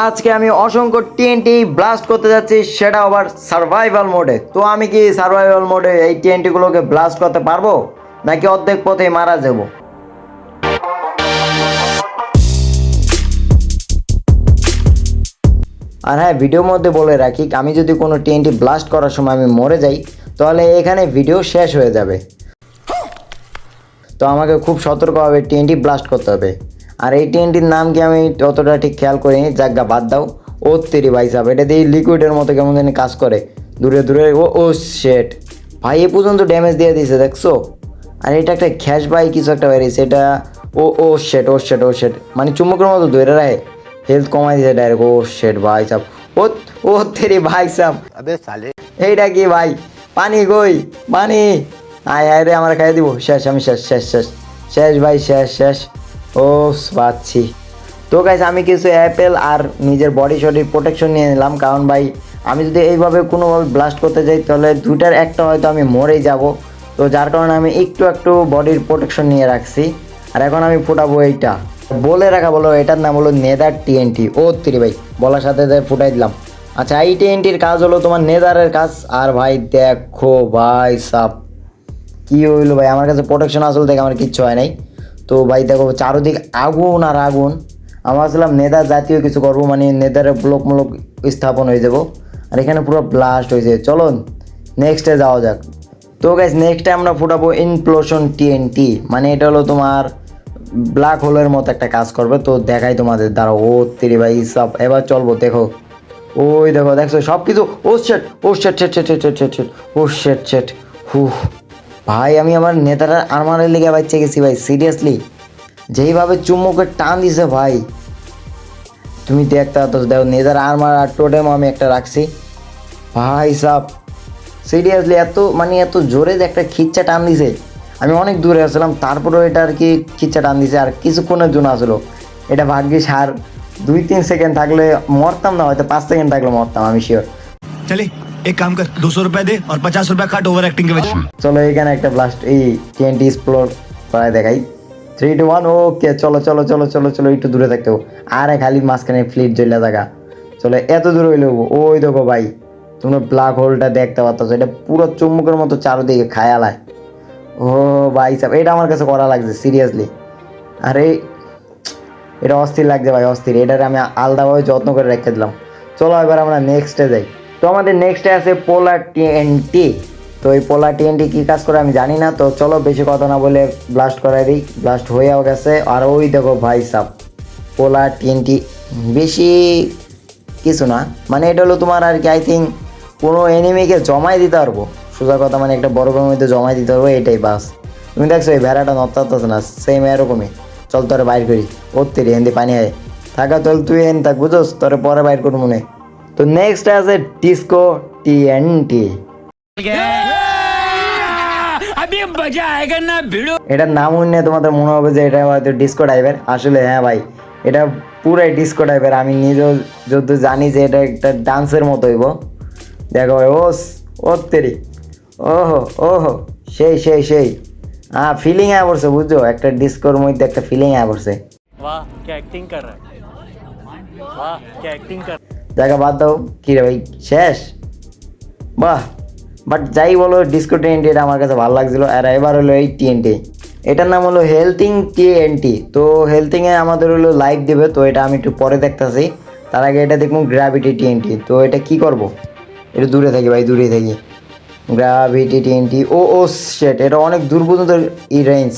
আজকে আমি অসংখ্য টিএনটি ব্লাস্ট করতে যাচ্ছি, সেটা আবার সার্ভাইভাল মোডে তো আমি কি সার্ভাইভাল মোডে এই টিএনটিগুলোকে ব্লাস্ট করতে পারব? নাকি অর্ধেক পথে মারা যাব? আর হ্যাঁ ভিডিওর মধ্যে বলে রাখি, আমি যদি কোনো টিএনটি ব্লাস্ট করার সময় আমি মরে যাই, তাহলে এখানে ভিডিও শেষ হয়ে যাবে। তো আমাকে খুব সতর্কভাবে টিএনটি ব্লাস্ট করতে হবে। আর এই টিএনটির নাম কি আমি অতটা ঠিক খেয়াল করিনি জাগা বাদ দাও। ও তেরি ভাই সাহেব এটা দিয়ে লিকুইডের মতো কেমন যেন কাজ করে। দূরে দূরে ও ও শেট ভাই এ পর্যন্ত ড্যামেজ দিয়ে দিয়েছে দেখছ? আর এটা একটা খ্যাশ ভাই কিছু একটা বেরিয়েছে এটা ও ও শেট ও শেট ও শেট মানে চুম্বকের মতো ধরে রায় হেলথ কমাই দিয়েছে ডাইরেক্ট ও শেট ভাই সাহেব। ও ও তেরি ভাই সাহেব। এইটা কি ভাই? পানি গই পানি? আয় আয় রে আমরা খাইয়ে দিব। শেষ আমি শেষ শেষ শেষ। শেষ ভাই শেষ শেষ। ও পাচ্ছি তো গাইস আমি কিছু অ্যাপেল আর নিজের বডি শডির প্রোটেকশন নিয়ে নিলাম। কারণ ভাই, আমি যদি এইভাবে কোনোভাবে ব্লাস্ট করতে যাই, তাহলে দুইটার একটা হয়তো আমি মরেই যাব। তো যার কারণে আমি একটু একটু বডির প্রোটেকশন নিয়ে রাখছি। আর এখন আমি ফুটাবো এইটা। বলে রাখা বলো, এটার নাম হলো নেদার টিএনটি ও তিরি ভাই, বলার সাথে ফুটাই দিলাম। আচ্ছা এই টিএনটির কাজ হলো তোমার নেদারের কাজ। আর ভাই, দেখো ভাই, সাপ। কি হইল ভাই? আমার কাছে প্রোটেকশন আসল থেকে আমার কিচ্ছু হয় নাই। তো ভাই দেখো, চারোদিক আগুন আর আগুন। আমরা ভাবছিলাম নেদার জাতীয় কিছু করব মানে নেদারের ব্লক মূলক স্থাপন হয়ে যাব। আর এখানে পুরো ব্লাস্ট হয়েছে। চলো নেক্সটে যাওয়া যাক। তো গাইজ নেক্সটে আমরা ফুটাবো ইনপ্লোশন টিএনটি মানে এটা হলো তোমার ব্ল্যাক হোলের মতো একটা কাজ করবে। তো দেখাই তোমাদের দ্বারা ও তিরি ভাই, সব, এবার চলবো, দেখো। ওই দেখো, দেখছ সব কিছু ও শেট ও শেট শেট শেট শেট শেট শেট ও শেট শেট হু ভাই, আমি আমার নেতারা আর্মারের লিগে বাচ্চা গেছি ভাই সিরিয়াসলি যেইভাবে চুম্বকের টান দিছে ভাই। তুমি দেখতে তো, দেখো, নেতার আর্মার আর টোটেম আমি একটা রাখছি। ভাই সাপ সিরিয়াসলি এত মানে এত জোরে যে একটা খিচ্চা টান দিছে। আমি অনেক দূরে আসলাম, তারপরেও এটা আর কি খিচ্চা টান দিছে, আর কিছুক্ষণের জন্য আসলো। এটা ভাগ্যিস আর দুই, তিন সেকেন্ড থাকলে মরতাম না, হয়তো পাঁচ সেকেন্ড থাকলে মরতাম, আমি শিওর चले एक काम कर दो सौ रुपए दे और पचास रुपए काट ओवर एक्टिंग के वजह চলো এখানে একটা ব্লাস্ট এই টিএনটি এক্সপ্লোর করায় দেখাই থ্রি টু ওয়ান ওকে চলো চলো চলো চলো চলো একটু দূরে থাকতে হবে আরে খালি মাঝখানে ফ্লিট জ্বলে থাকা চলো এত দূরে হইলে ওই দেখো ভাই তোমরা ব্ল্যাক হোলটা দেখতে পাচ্ছ এটা পুরো চুম্বকের মতো চারোদিকে খায়ালায় ও ভাই সাহেব এটা আমার কাছে করা লাগছে সিরিয়াসলি আরে এটা অস্থির লাগছে ভাই অস্থির এটার আমি আলাদাভাবে যত্ন করে রেখে দিলাম চলো এবার আমরা নেক্সটে যাই তো আমাদের নেক্সটে আছে পোলার টিএনটি তো এই পোলার টিএনটি কী কাজ করে আমি জানি না, তো চলো বেশি কথা না বলে ব্লাস্ট করাই দিই। ব্লাস্ট হয়েও গেছে আর ওই দেখো ভাই সাপ পোলার টিএনটি বেশি কিছু না। মানে এটা হলো তোমার আর কি আই থিঙ্ক কোনো এনিমিকে জমাই দিতে পারব। সোজা কথা মানে একটা বড় গরমের মধ্যে জমাই দিতে পারব, এটাই বাস। তুমি দেখছ এই ভেড়াটা নত্তাচ্ছে না সেম এরকমই। চল তোরে বাইর করি। ওর তেরি হেন্দি পানি হয় থাকা চল, তুই এন থাক, বুঝোস? তোরে পরে বাইর করব মনে তো নেক্সট আছে ডিসকো টিএনটি এটার নাম শুনে তোমাদের মনে হবে যে এটা হয়তো ডিসকো টাইপের আসলে হ্যাঁ ভাই, এটা পুরাই ডিসকো টাইপের আমি নিজেও যদি জানি যে এটা একটা ডান্সের মতো হইব। দেখো ভাই ও ও তেরি। ওহো ওহো, সেই সেই সেই। হ্যাঁ ফিলিং আয় পড়ছে, বুঝছ? একটা ডিসকোর মধ্যে একটা ফিলিং আয় পড়ছে। জায়গা বাদ দাও। কী রে ভাই, শেষ? বাহ বাট যাই বলো ডিসকো টিএনটি এটা আমার কাছে ভালো লাগছিল। আর এবার হলো এই টিএনটি এটার নাম হলো হেলথিং টিএনটি তো হেলথিংয়ে আমাদের হলো লাইভ দেবে, তো এটা আমি একটু পরে দেখতেছি। তার আগে এটা দেখব গ্র্যাভিটি টিএনটি তো এটা কি করব? এটা দূরে থাকি ভাই দূরে থাকি। গ্র্যাভিটি টিএনটি ও ও শেট এটা অনেক দূর পর্যন্ত ই রেঞ্জ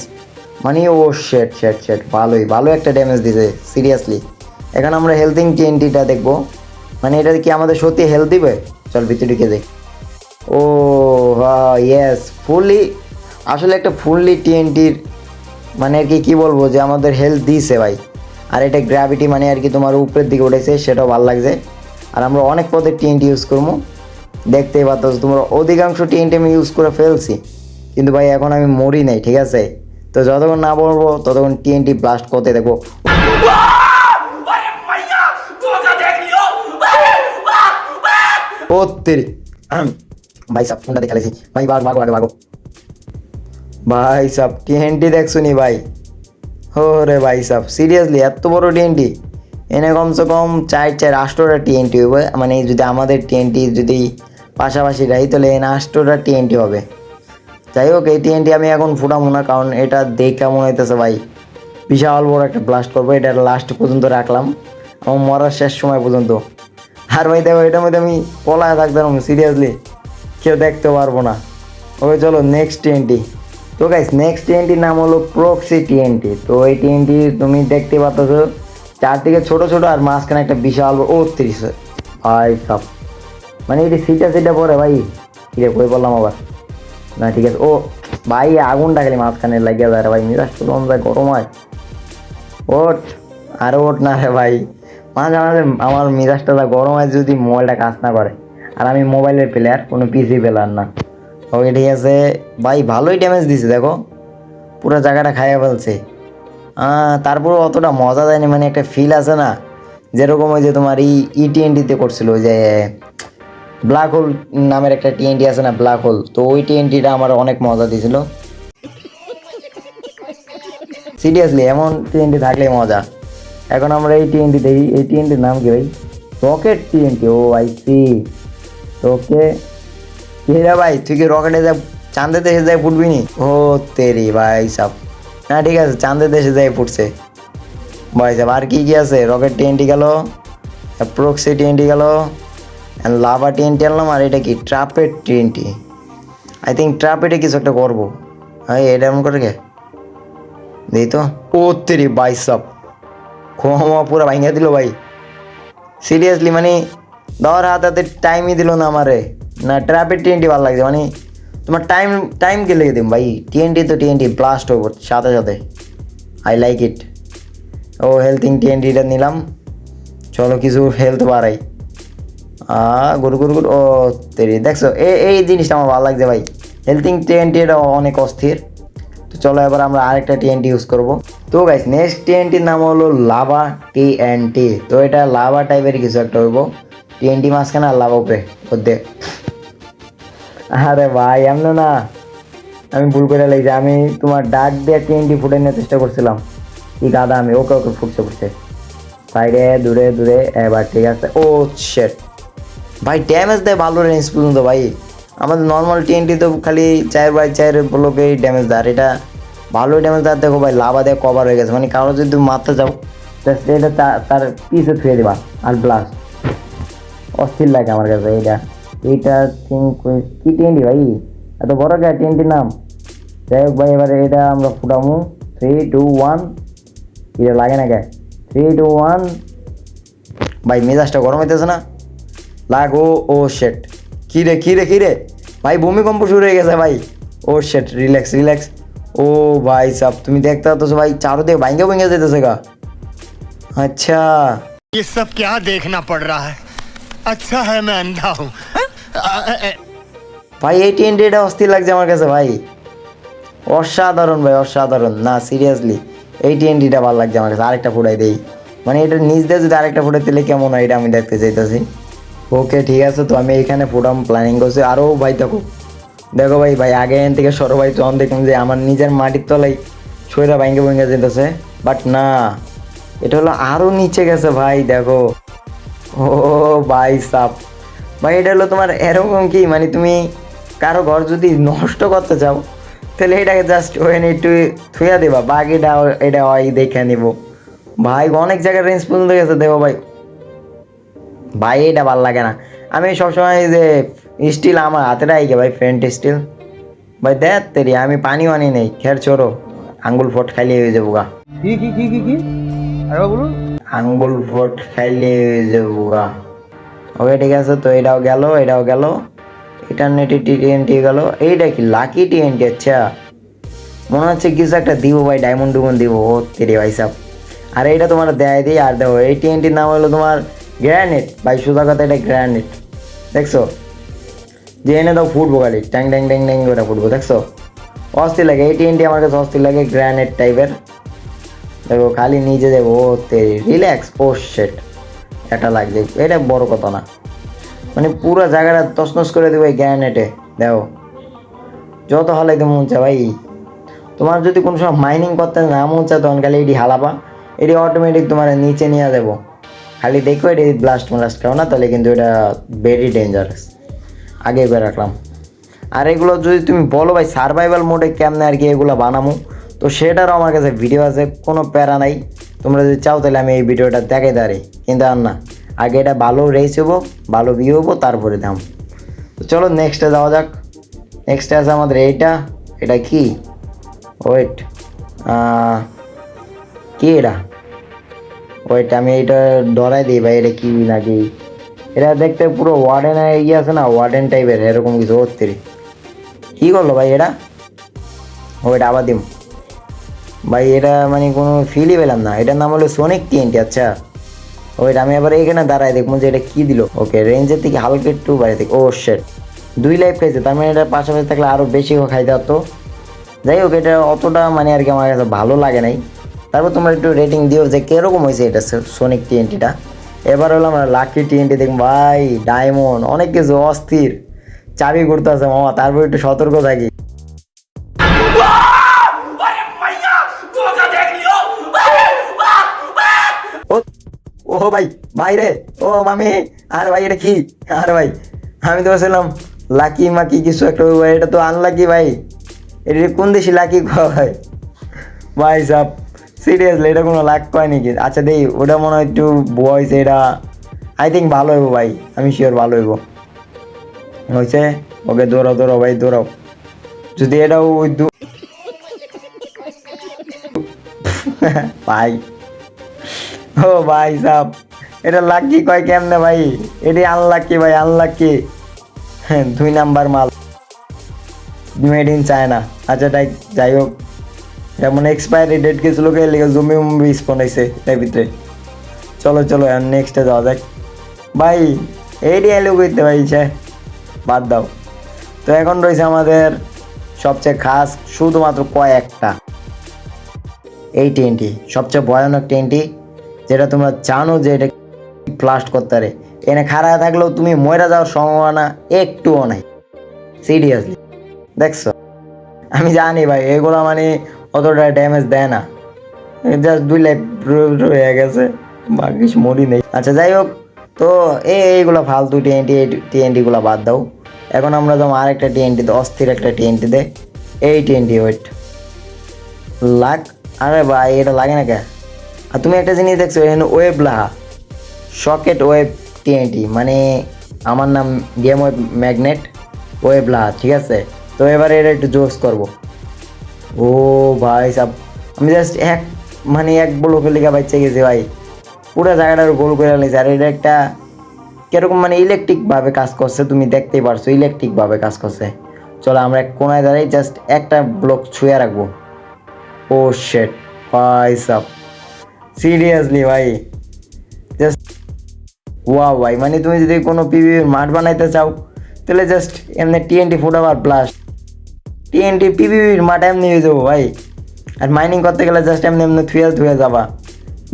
মানে ও শেট শেট শেট ভালোই, ভালো একটা ড্যামেজ দিছে সিরিয়াসলি এখন আমরা হেলথিং টিএনটিটা দেখব। মানে এটা কি আমাদের সত্যি হেলথ দিবে? চল ভিতরে ঢুকে দেখ ও ইয়েস ফুললি আসলে একটা ফুললি টিএনটির মানে আর কি, কী বলব যে আমাদের হেলথ দিছে ভাই। আর এটা গ্র্যাভিটি মানে আর কি তোমার উপরের দিকে উঠেছে, সেটাও ভালো লাগছে। আর আমরা অনেক পদের টিএনটি ইউজ করব। দেখতেই পাচ্ছ, তোমরা অধিকাংশ টিএনটি আমি ইউজ করে ফেলছি। কিন্তু ভাই, এখন আমি মরি নাই, ঠিক আছে? তো যতক্ষণ না বলব ততক্ষণ টিএনটি ব্লাস্ট করতে দেখব। তেরি আহম। ভাই সাব, ফোনটা দেখালেছি ভাই ভাগ ভাগো আগে ভাগো ভাই সাব টিএনটি দেখছ নি ভাই? হো রে ভাই সাব, সিরিয়াসলি, এত বড় টিএনটি? এনে কমসে কম চার চার আষ্টটা টিএনটি হবে। মানে যদি আমাদের টিএনটি যদি পাশাপাশি রাখি, তাহলে এনে আষ্টটা টিএনটি হবে। যাই হোক, এই টিএনটি আমি এখন ফুটাবো না, কারণ এটা দেখে মনে হইতেছে ভাই, বিশাল বড় একটা ব্লাস্ট করব। এটা লাস্ট পর্যন্ত রাখলাম। আমার মরার শেষ সময় পর্যন্ত। আর ভাই দেখো, এটার মধ্যে আমি পলায় থাকতাম সিরিয়াসলি কেউ দেখতে পারব না। ওকে, চলো নেক্সট টিএনটি তো গাইস নেক্সট টিএনটির নাম হলো প্রক্সি টিএনটি তো এই টিএনটি তুমি দেখতে পাচ্ছ চারদিকে ছোট ছোট আর মাঝখানে একটা বিশাল ও ত্রিশ ভাই সব মানে এটি সিটা সিটা পরে ভাই কিরে কই বললাম আবার। না, ঠিক আছে। ও, ভাই, আগুনটা খালি মাঝখানে লাগিয়ে যায় রে ভাই মিরাজ যায় গরম হয়। ওট, আরে ওট না রে ভাই। মাঝে মাঝে আমার মিরাজটা যা গরম যদি মোবাইলটা কাজ না করে। আর আমি মোবাইলের প্লেয়ার কোনো পিসি প্লেয়ার না। ওকে ঠিক আছে? ভাই ভালোই ড্যামেজ দিছে দেখো। পুরো জায়গাটা খাইয়ে ফেলছে। আহ, তারপরেও অতটা মজা দেয়নি মানে একটা ফিল আছে না? যেরকম ওই যে তোমার ই ই টিএনটিতে করছিল ওই যে ব্ল্যাক হোল নামের একটা টিএনটি আছে না ব্ল্যাক হোল তো ওই টিএনটিটা আমার অনেক মজা দিয়েছিল সিরিয়াসলি এমন টিএনটি থাকলে মজা। এখন আমরা এই টিএনটি দেখি। এই টিএনটির নাম কি ভাই? রকেট টিএনটি ও আই সি ওকে রে ভাই? তুই কি রকেটে যা চাঁদে দেশে যাই ফুটবি নি? ও তেরি ভাই সাব। না, ঠিক আছে চাঁদে দেশে যাই ফুটছে। ভাই সাব, আর কি কি আছে? রকেট টিএনটি গেল প্রক্সি টিএনটি গেল লাভা টিএনটি আনলাম আর এটা কি? ট্রাপেট টিএনটি আই থিঙ্ক ট্রাপেটে কিছু একটা করব। হ্যাঁ এটা এমন করে কে? দেই তো। ও তেরি ভাই খোমা পুরো ভাঙিয়ে দিল ভাই। সিরিয়াসলি মানে দেওয়ার হাত হাতে টাইমই দিল না আমারে। না ট্র্যাপের টিএনটি ভালো লাগছে মানে তোমার টাইম টাইম কে লেগে দিম ভাই? টিএনটি তো টিএনটি ব্লাস্ট হব সাথে সাথে। আই লাইক ইট ও হেলথিং টিএনটিটা নিলাম। চলো কিছু হেলথ বাড়াই। আ, গুরু গুরু গুরু, ও, তেরি, দেখছ? এই এই জিনিসটা আমার ভালো লাগছে ভাই। হেলথিং টিএনটি এটা অনেক অস্থির। তো চলো এবার আমরা আরেকটা টিএনটি ইউজ করব। তো গাইস নেক্সট টিএনটির নাম হলো লাভা টিএনটি তো এটা লাভা টাইপের কিছু একটা হইব। টিএনটি মাঝখানে আর লাভা উপরে। ওদের আরে ভাই, এমন না। আমি ভুল করে লাগছে আমি তোমার ডাক দিয়ে টিএনটি ফুটে নেওয়ার চেষ্টা করছিলাম। কি গাদা আমি। ওকে ওকে ফুটছে ফুটছে। সাইডে দূরে দূরে। এবার ঠিক আছে। ও শেট ভাই ড্যামেজ দেয় ভালো রেঞ্জ পর্যন্ত, ভাই। আমাদের নর্মাল টিএনটি তো খালি চার বাই চার ব্লকেই ড্যামেজ দেয়। আর এটা ভালো ড্যামেজ দেয় দেখো ভাই লাভা দিয়ে কভার হয়ে গেছে। মানে কারও যদি তুমি মারতে যাও এটা তার পিসে থুয়ে দেবা, আর ব্লাস্ট অস্থির লাগে আমার কাছে এইটা। এইটা কি টিএনটি ভাই? এত বড় কে টিএনটির নাম? যাই হোক ভাই, এবারে এটা আমরা ফুটামু। থ্রি টু ওয়ান এটা লাগে না কে থ্রি টু ওয়ান ভাই, মেজাজটা গরম হইতেছে না? লাগো, ও শেট কি রে কি রে কি রে? ভাই, ভূমিকম্প শুরু হয়ে গেছে ভাই। ও শেট রিল্যাক্স রিল্যাক্স ও ভাই সাব তুমি দেখতে পাচ্ছ ভাই চারোদিকে ভাঙ্গে ভেঙে যেতেছে গা আচ্ছা ये सब क्या देखना पड़ रहा है अच्छा है मैं अंधा हूँ ভাই এই টিএনটিটা অস্থির লাগছে আমার কাছে ভাই অসাধারণ ভাই অসাধারণ না সিরিয়াসলি এই টিএনটিটা ভালো লাগছে আমার কাছে আরেকটা ফুটাই দেই মানে এটা নিজ দিয়ে যদি আরেকটা ফুটাই দিলে কেমন হয় এটা আমি দেখতে চাইতেছি ওকে ঠিক আছে তো আমি এখানে ফুটাম প্ল্যানিং করছি আরও ভাই দেখো দেখো ভাই ভাই, আগে এখান থেকে সরো ভাই তখন দেখুন যে আমার নিজের মাটির তলায় শরীরা ভাঙ্গে ভেঙে যেতেছে বাট না, এটা হলো আরও নিচে গেছে ভাই, দেখো। ও ভাই, সাপ। ভাই, এটা হলো তোমার এরকম কি মানে তুমি কারও ঘর যদি নষ্ট করতে চাও, তাহলে এটাকে জাস্ট ওখানে একটু থুয়া দেবা, বাকিটা এটা হয় দেখে নিব। ভাই, অনেক জায়গায় রেঞ্জ পর্যন্ত গেছে, দেখো ভাই। ভাই, এটা ভালো লাগে না। আমি সবসময় যে স্টিল আমার হাতে রাখি ভাই ফ্রেন্ড স্টিল ভাই দেখ তেরি আমি পানিও আনি নেই খের চোরো। আঙ্গুল ফোট খাইলে হয়ে যাব গা। কি কি কি কি কি? বলুন। আঙ্গুল ফোট খাইলে হয়ে যাব গা। ওকে ঠিক আছে তো এটাও গেল এটাও গেল। ইন্টারনেটে টিএনটি গেল। এইটা কি লাকি টিএনটি আচ্ছা। মনে হচ্ছে কিছু একটা দিব ভাই ডায়মন্ড ডুমন দিব। ও তেরে ভাই সাব। আর এইটা তোমার দেয় দিই আর দেখো এই টিএনটির নাম হলো তোমার গ্র্যানেট ভাই সোজা কথা এটা গ্র্যানেট দেখছ? যে এনে দাও ফুটবো খালি। ট্যাং ট্যাং ট্যাং ট্যাং করে ফুটবো, দেখছ? অস্থির লাগে এই টিএনটি আমার কাছে অস্থির লাগে গ্র্যানেট টাইপের। দেখো, খালি নিজে দেবো, ও তেরি রিল্যাক্স ও শেট এটা লাগছে। এটা বড় কথা না। মানে পুরো জায়গাটা তসনস করে দেবো এই গ্র্যানেটে দেখো। যত হালাইতে মন চায় ভাই। তোমার যদি কোনো সময় মাইনিং করতে না মন চায় তখন খালি এটি হালাবা। এটি অটোমেটিক তোমার নিচে নিয়ে দেবো খালি দেখো, এটা ব্লাস্ট ব্লাস্ট খাও না, তাহলে কিন্তু এটা ভেরি ডেঞ্জারাস আগে করে রাখলাম। আর এগুলো যদি তুমি বলো ভাই সার্ভাইভাল মোডে কেমনে আর কি এগুলো বানামো? তো সেটারও আমার কাছে ভিডিও আছে, কোনো প্যারা নাই। তোমরা যদি চাও তাহলে আমি এই ভিডিওটা দেখে দাঁড়ি কিন্তু আর না। আগে এটা ভালো রেস হব, ভালো ভিউ হব, তারপরে দাম তো চলো নেক্সটে যাওয়া যাক। নেক্সটে আছে আমাদের এইটা। এটা কি? ওয়েট কি এটা? ওয়েট আমি এটা ডরাই দিই ভাই, এটা কি নাকি? এটা দেখতে পুরো ওয়ার্ডেন ইয়ে আছে না ওয়ার্ডেন টাইপের এরকম কিছু হচ্ছে কি করল ভাই এটা? ওয়েট আবার দিম। ভাই, এটা মানে কোনো ফিলই পেলাম না। এটার নাম হলো সোনিক টিএনটি আচ্ছা। ওয়েট, আমি আবার এখানে দাঁড়াই দেখব যে এটা কী দিল। ওকে রেঞ্জের থেকে হালকা একটু বাইরে থেকে ও শেট দুই লাইফ খাইছে, তার মানে এটা পাশাপাশি থাকলে আরও বেশি খাইতে হতো যাই হোক, এটা অতটা মানে আর কি আমার কাছে ভালো লাগে নাই। তারপর তোমরা একটু রেটিং দিও যে কীরকম হয়েছে এটা সোনিক টিএনটিটা এবার হলো আমরা লাকি টিএনটি দেখুন ভাই ডায়মন্ড অনেক কিছু, অস্থির। চাবি করতে আছে মামা, তারপর একটু সতর্ক থাকি। ও ভাই ভাই রে, ও মামি, আর ভাই এটা কি? আর ভাই, আমি তো বলছিলাম লাকি মাকি কিছু একটা এটা তো আনলাকি ভাই। এটা কোন দেশি লাকি ভাই ভাই সাব। সিরিয়াসলি এটা কোনো লাক কয় নাকি? আচ্ছা দেই, ওটা মনে হয় একটু বয়স এটা আই থিঙ্ক ভালো হইব ভাই, আমি শিওর ভালো হইব। হয়েছে ওকে দৌড়াও দৌড়াও ভাই, দৌড়াও। যদি এটাও ওই দু ভাই। ও ভাই সাব, এটা লাকি কয় কেমনে ভাই? এটি আনলাকি ভাই আনলাকি হ্যাঁ দুই নাম্বার মাল। মেড ইন চায়না আচ্ছা তাই যাই হোক। যেমন এক্সপায়ারি ডেট গেছিল কে লিখে জমি মুম্বি স্পন হয়েছে তাই ভিতরে। চলো চলো নেক্সটে যাওয়া যাক। ভাই এইটি এলো করতে ভাই সে বাদ দাও। তো এখন রয়েছে আমাদের সবচেয়ে খাস, শুধুমাত্র কয়েকটা। এই টেনটি সবচেয়ে ভয়ানক টেনটি যেটা তোমরা জানো যে এটা ব্লাস্ট করতে পারে। এনে খারাপ থাকলেও তুমি ময়রা যাওয়ার সম্ভাবনা একটুও নাই। সিরিয়াসলি দেখছ? আমি জানি ভাই, এগুলো মানে অতটা ড্যামেজ দেয় না। জাস্ট দুই লাইফ হয়ে গেছে ভাগ্যিস মরি নেই। আচ্ছা যাই হোক, তো এই, এইগুলো ফালতু টিএনটি টিএনটিগুলো বাদ দাও। এখন আমরা যেমন আরেকটা টিএনটিতে অস্থির একটা টিএনটিতে এই টিএনটি ওয়েট লাগ, আরে ভাই, এটা লাগে না কে? আর তুমি একটা জিনিস দেখছ এখানে ওয়েব লাহা। সকেট ওয়েব টিএনটি মানে আমার নাম ডিএম ওয়েব ম্যাগনেট ওয়েব লাহা, ঠিক আছে? তো এবারে এটা একটু জোস করব। ও ভাই সাব, আমি জাস্ট এক মানে এক ব্লকের লিখা বাচ্চা গেছি ভাই। পুরো জায়গাটার গোল করে নিয়েছে আর এটা একটা কীরকম মানে ইলেকট্রিকভাবে কাজ করছে, তুমি দেখতেই পারছ ইলেকট্রিকভাবে কাজ করছে। চলো আমরা এক কোনায় দাঁড়াই জাস্ট একটা ব্লক ছুঁয়ে রাখব। ও শেট ভাই সাব সিরিয়াসলি ভাই। জাস্ট ওয়া ভাই মানে তুমি যদি কোনো পিভির মাঠ বানাইতে চাও, তাহলে জাস্ট এমনি টিএনটি ফুটাবার প্লাস টিএনটি পিভির মাঠে এমনি হয়ে যাব ভাই। আর মাইনিং করতে গেলে জাস্ট এমনি এমনি থুয়ে থুয়ে যাবা।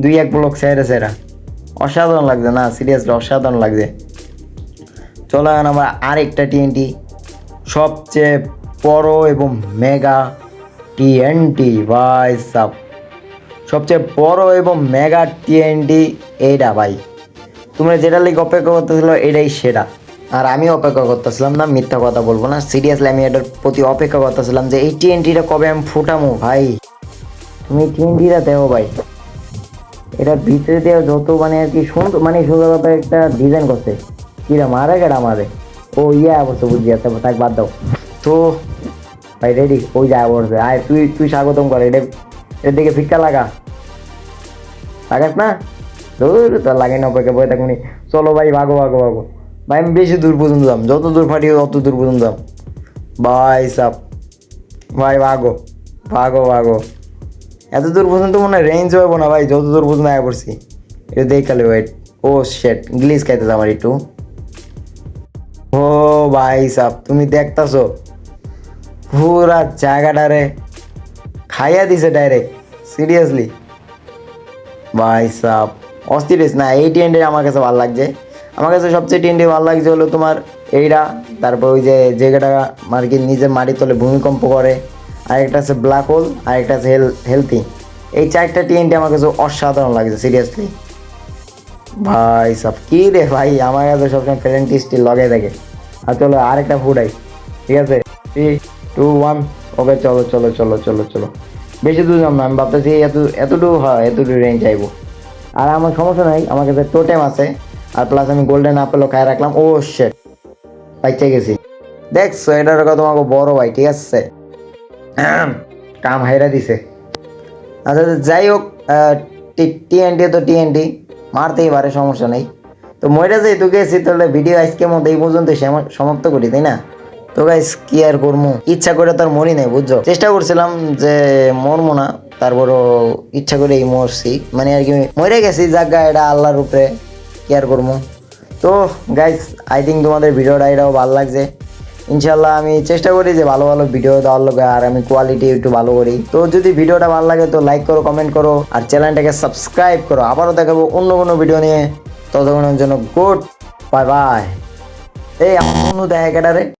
দুই এক ব্লক সেরা সেরা অসাধারণ লাগছে না সিরিয়াসলি অসাধারণ লাগছে। চলো এখন আমরা আরেকটা টিএনটি সবচেয়ে বড় এবং মেগা টিএনটি ভাই সাব। সবচেয়ে বড় এবং মেগা টিএনটি এইটা ভাই। তোমরা যেটা লিখে অপেক্ষা করতেছিল, এটাই সেরা। আর আমি অপেক্ষা করতেছিলাম না, মিথ্যা কথা বলব না। সিরিয়াসলি আমি এটার প্রতি অপেক্ষা করতেছিলাম যে এই টিএনটিটা কবে আমি ফুটামো, ভাই? তুমি টিএনটিটা দেও ভাই। এটা ভিতরে দেওয়া যত মানে আর কি সুন্দর মানে সুন্দরতা একটা ডিজাইন করছে। কিরা মারে কেডা মারে। ও ইয়া অবশ্য বুঝি যাচ্ছে তাক বাদ দাও। তো, ভাই রেডি ওই যা বলছে আয়, তুই তুই স্বাগতম কর, এটা এর দিকে ফিক্কা লাগা। লাগাস না? দূর তোর লাগে না অপেক্ষা বই থাকুনি চলো, ভাই, ভাগো ভাগো ভাগো। ভাই, আমি বেশি দূর পর্যন্ত যাম। যত দূর ফাটিয়ে তত দূর পর্যন্ত যাম। ভাই, সাপ। ভাই, ভাগো। ভাগো ভাগো। এত দূর পর্যন্ত মনে হয় রেঞ্জ হব না ভাই, যত দূর পর্যন্ত আয়া পড়ছি। এটা দেখালে ওয়েট ও শেট গ্লিজ খাইতে আমার একটু। ও, ভাই, সাপ, তুমি দেখতাছো? পুরা জায়গাটারে খাইয়া দিছে ডাইরেক্ট সিরিয়াসলি ভাই, সাপ, অস্থির না, এই টিএনটি আমার কাছে ভালো লাগছে। আমার কাছে সবচেয়ে টিএনটি ভালো লাগছে হলো তোমার এইটা, তারপর ওই যে জায়গাটা আর কি নিজের মাটির তলে ভূমিকম্প করে, আরেকটা আছে ব্ল্যাক হোল আরেকটা আছে হেল হেলথি এই চারটা টিএনটি আমার কাছে অসাধারণ লাগছে সিরিয়াসলি ভাই, সব কি রে ভাই, আমার কাছে সবসময় প্যারেন্ট স্টিল লগে থাকে। আর চলো, আরেকটা ফুডাই ঠিক আছে? থ্রি টু ওয়ান ওকে চলো চলো চলো চলো চলো। বেশি দূর যাম না, আমি ভাবতেছি এত এতটুকু হয়, এতটুকু রেঞ্জ চাইব আর আমার সমস্যা নাই, আমার কাছে টোটেম আছে। আর প্লাস আমি গোল্ডেন আপেলও খাই রাখলাম। ও শেট পাইচে গেছি। দেখছ, এটার তোমাকে বড় ভাই, ঠিক আছে? কাম হাইরা দিছে। আচ্ছা যাই হোক টিএনটি তো টিএনটি মারতেই পারে, সমস্যা নেই। তো মইটা যেহেতু গেছি তাহলে ভিডিও আজকের মধ্যে এই পর্যন্ত সমাপ্ত করি, তাই না? তো গাইস কি আর করব ইচ্ছা করে তার মরি নেই, বুঝছ? চেষ্টা করছিলাম যে মরমো না, তারপরও ইচ্ছা করে এই মরছি। মানে আর কি মরে গেছি জায়গা এটা আল্লাহর উপরে। কি আর করব। তো গাইস আই থিঙ্ক তোমাদের ভিডিওটা এটাও ভালো লাগছে। ইনশাল্লাহ আমি চেষ্টা করি যে ভালো ভালো ভিডিও দেওয়ার লোক আর আমি কোয়ালিটি একটু ভালো করি। তো যদি ভিডিওটা ভালো লাগে তো লাইক করো কমেন্ট করো, আর চ্যানেলটাকে সাবস্ক্রাইব করো। আবারও দেখাবো অন্য কোনো ভিডিও নিয়ে। ততক্ষণের জন্য গুড বাই বাই এই, আমার বন্ধু দেখা কেটারে।